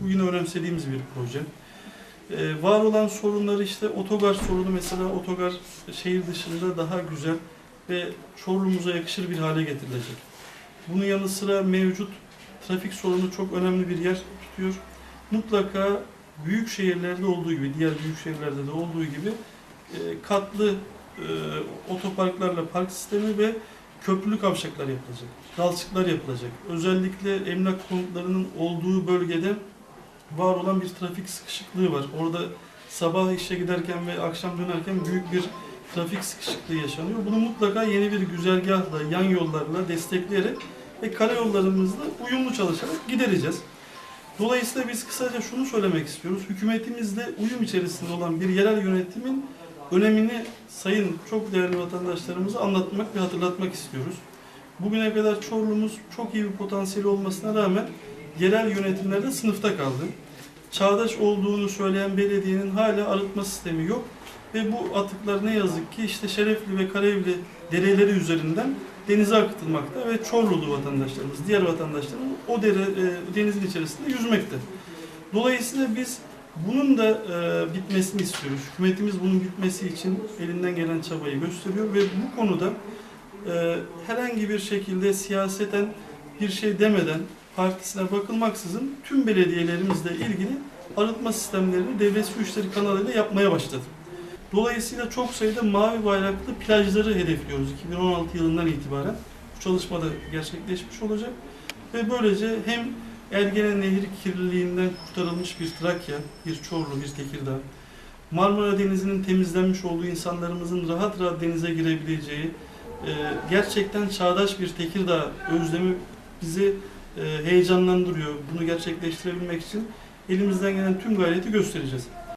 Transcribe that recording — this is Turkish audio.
Bu yine önemsediğimiz bir proje. Ee, var olan sorunları işte otogar sorunu mesela otogar şehir dışında daha güzel ve Çorlu'muza yakışır bir hale getirilecek. Bunun yanı sıra mevcut trafik sorunu çok önemli bir yer tutuyor. Mutlaka büyük şehirlerde olduğu gibi, diğer büyük şehirlerde de olduğu gibi e, katlı e, otoparklarla park sistemi ve köprülü kavşaklar yapılacak. Dalçıklar yapılacak. Özellikle emlak konutlarının olduğu bölgede var olan bir trafik sıkışıklığı var. Orada sabah işe giderken ve akşam dönerken büyük bir trafik sıkışıklığı yaşanıyor. Bunu mutlaka yeni bir güzergahla, yan yollarla destekleyerek ve karayollarımızla uyumlu çalışarak gidereceğiz. Dolayısıyla biz kısaca şunu söylemek istiyoruz. Hükümetimizle uyum içerisinde olan bir yerel yönetimin önemini sayın çok değerli vatandaşlarımıza anlatmak ve hatırlatmak istiyoruz. Bugüne kadar Çorlu'muz çok iyi bir potansiyeli olmasına rağmen yerel yönetimlerde sınıfta kaldı. Çağdaş olduğunu söyleyen belediyenin hala arıtma sistemi yok ve bu atıklar ne yazık ki işte Şerefli ve Karayevli dereleri üzerinden denize akıtılmakta ve Çorlulu vatandaşlarımız, diğer vatandaşlarımız o dere, e, denizin içerisinde yüzmekte. Dolayısıyla biz bunun da e, bitmesini istiyoruz. Hükümetimiz bunun bitmesi için elinden gelen çabayı gösteriyor ve bu konuda e, herhangi bir şekilde siyaseten bir şey demeden partisine bakılmaksızın tüm belediyelerimizle ilgili arıtma sistemlerini devlet su işleri kanalıyla yapmaya başladı. Dolayısıyla çok sayıda mavi bayraklı plajları hedefliyoruz 2016 yılından itibaren. Bu çalışma da gerçekleşmiş olacak. Ve böylece hem Ergene Nehri kirliliğinden kurtarılmış bir Trakya, bir Çorlu, bir Tekirdağ, Marmara Denizi'nin temizlenmiş olduğu insanlarımızın rahat rahat denize girebileceği, e, gerçekten çağdaş bir Tekirdağ özlemi bizi heyecanlandırıyor. Bunu gerçekleştirebilmek için elimizden gelen tüm gayreti göstereceğiz.